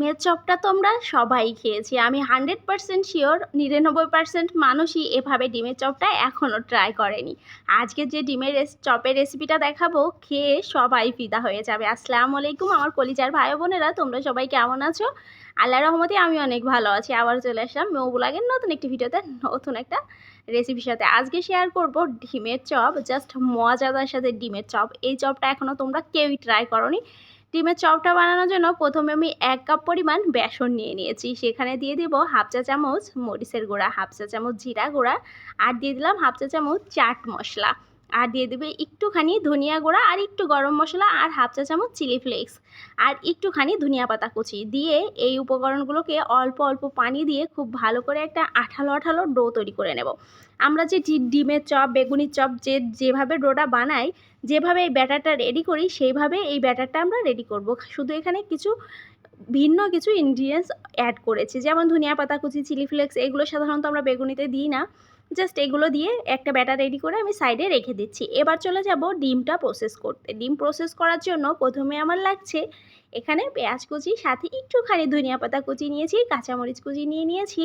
ডিমের চপটা তোমরা সবাই খেয়েছি। আমি হান্ড্রেড পারসেন্ট শিওর, নিরানব্বই পারসেন্ট মানুষই এভাবে ডিমের চপটা এখনও ট্রাই করেনি। আজকে যে ডিমের চপের রেসিপিটা দেখাবো, খেয়ে সবাই ফিদা হয়ে যাবে। আসসালামু আলাইকুম আমার কলিজার ভাই বোনেরা, তোমরা সবাই কেমন আছো? আল্লাহ রহমতে আমি অনেক ভালো আছি। আবার চলে আসলাম মৌবুলাগের নতুন একটি ভিডিওতে, নতুন একটা রেসিপির সাথে। আজকে শেয়ার করব ডিমের চপ জাস্ট মজাদার সাথে ডিমের চপ। এই চপটা এখনও তোমরা কেউই ট্রাই করনি। ডিমের চপটা বানানোর জন্য প্রথমে আমি এক কাপ পরিমাণ বেসন নিয়ে নিয়েছি। সেখানে দিয়ে দিব হাফ চা চামচ মরিচের গুঁড়া, হাফ চা চামচ জিরা গুঁড়া আর দিয়ে দিলাম হাফ চা চামচ চাট মশলা। আর দিয়ে দেবে একটুখানি ধনিয়া গুঁড়া আর একটু গরম মশলা আর হাফ চা চামচ চিলি ফ্লেক্স। আর একটুখানি ধনিয়া পাতা কুচি দিয়ে এই উপকরণগুলোকে অল্প অল্প পানি দিয়ে খুব ভালো করে একটা আঠালো আঠালো ডো তৈরি করে নেব। আমরা যে ডিমের চপ, বেগুনির চপ যে যেভাবে ডোটা বানাই, যেভাবে এই ব্যাটারটা রেডি করি, সেইভাবে এই ব্যাটারটা আমরা রেডি করব। শুধু এখানে কিছু ভিন্ন কিছু ইনগ্রিডিয়েন্টস অ্যাড করেছি। যেমন ধনিয়া পাতা কুচি চিলি ফ্লেক্স এগুলো সাধারণত আমরা বেগুনিতে দিই না। জাস্ট এগুলো দিয়ে একটা ব্যাটার রেডি করে আমি সাইডে রেখে দিচ্ছি। এবার চলে যাব ডিমটা প্রসেস করতে। ডিম প্রসেস করার জন্য প্রথমে আমার লাগছে এখানে পেঁয়াজ কুচি, সাথে একটুখানি ধনিয়া পাতা কুচি নিয়েছি, কাঁচামরিচ কুচি নিয়ে নিয়েছি।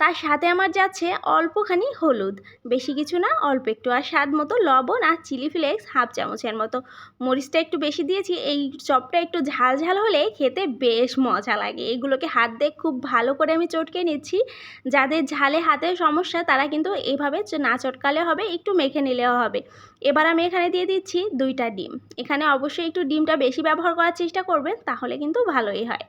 তার সাথে আমার যাচ্ছে অল্পখানি হলুদ। বেশি কিছু না, অল্প একটু। আর স্বাদ মতো লবণ আর চিলি ফ্লেক্স হাফ চামচের মতো। মরিচটা একটু বেশি দিয়েছি, এই চপটা একটু ঝাল ঝাল হলে খেতে বেশ মজা লাগে। এগুলোকে হাত দিয়ে খুব ভালো করে আমি চটকে নিচ্ছি। যাদের ঝালে হাতের সমস্যা, তারা কিন্তু এইভাবে না চটকালে হবে, একটু মেখে নিলেও হবে। এবার আমি এখানে দিয়ে দিচ্ছি দুইটা ডিম। এখানে অবশ্যই একটু ডিমটা বেশি ব্যবহার করার চেষ্টা করবেন, তাহলে কিন্তু ভালোই হয়।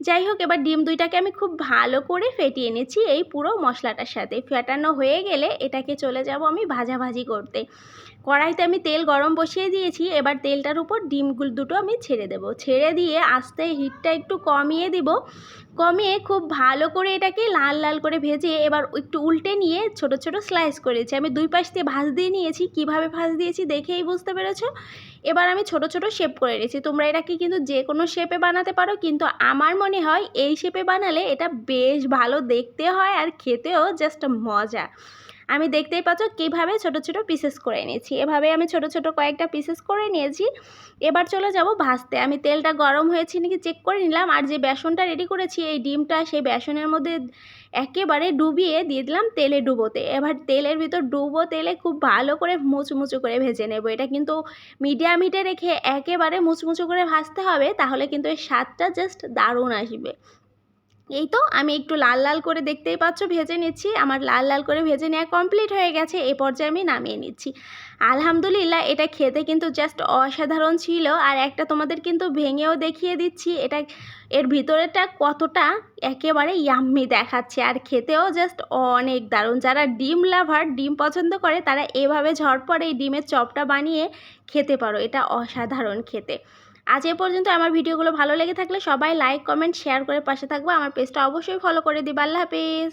যাই হোক, এবার ডিম দুইটাকে আমি খুব ভালো করে ফেটিয়ে নিচ্ছি। এই পুরো মশলাটার সাথে। ফেটানো হয়ে গেলে এটাকে চলে যাব আমি ভাজাভাজি করতে। কড়াইতে আমি তেল গরম বসিয়ে দিয়েছি, এবার তেলটার উপর ডিমগুলো দুটো আমি ছেড়ে দেব। ছেড়ে দিয়ে আস্তে হিটটা একটু কমিয়ে দিব। কমিয়ে খুব ভালো করে এটাকে লাল লাল করে ভেজে এবার একটু উল্টে নিয়ে ছোট ছোট স্লাইস করেছি। আমি দুই পাশ দিয়ে ভাজ দিয়ে নিয়েছি। কীভাবে ভাজ দিয়েছি দেখেই বুঝতে পেরেছ? এবার আমি ছোট ছোট শেপ করে নিয়েছি। তোমরা এটাকে কিন্তু যে কোনো শেপে বানাতে পারো, কিন্তু আমার মনে হয় এই শেপে বানালে এটা বেশ ভালো দেখতে হয় আর খেতেও জাস্ট মজা। আমি দেখতেই পাচ্ছ কীভাবে ছোট ছোট পিসেস করে নিয়েছি এভাবে আমি ছোট ছোট কয়েকটা পিসেস করে নিয়েছি। এবার চলে যাব ভাজতে। আমি তেলটা গরম হয়েছে নাকি চেক করে নিলাম। আর যে বেসনটা রেডি করেছি, এই ডিমটা সেই বেসনের মধ্যে একেবারে ডুবিয়ে দিয়ে দিলাম তেলে ডুবোতে। এবার তেলের ভিতর ডুবো তেলে খুব ভালো করে মুচমুচু করে ভেজে নেব। এটা কিন্তু মিডিয়াম হিটে রেখে একেবারে মুচমুচু করে ভাজতে হবে, তাহলে কিন্তু এর স্বাদটা জাস্ট দারুণ আসবে। এই তো, আমি একটু লাল লাল করে দেখতেই পাচ্ছ, ভেজে নিচ্ছি। আমার লাল লাল করে ভেজে নেওয়া কমপ্লিট হয়ে গেছে, এ পর্যায়ে আমি নামিয়ে নিচ্ছি। আলহামদুলিল্লাহ, এটা খেতে কিন্তু জাস্ট অসাধারণ ছিল। আর একটা তোমাদের কিন্তু ভেঙেও দেখিয়ে দিচ্ছি, এটা এর ভিতরেটা কতটা একেবারে ইয়াম্মি দেখাচ্ছে। আর খেতেও জাস্ট অনেক দারুণ। যারা ডিম লাভার ডিম পছন্দ করে, তারা এভাবে ঝটপট এই ডিমের চপটা বানিয়ে খেতে পারো। এটা অসাধারণ খেতে। আজ এ পর্যন্ত আমার ভিডিওগুলো ভালো লেগে থাকলে সবাই লাইক কমেন্ট শেয়ার করে পাশে থাকব। আমার পেজটা অবশ্যই ফলো করে দিবা। আল্লাহ হাফিজ।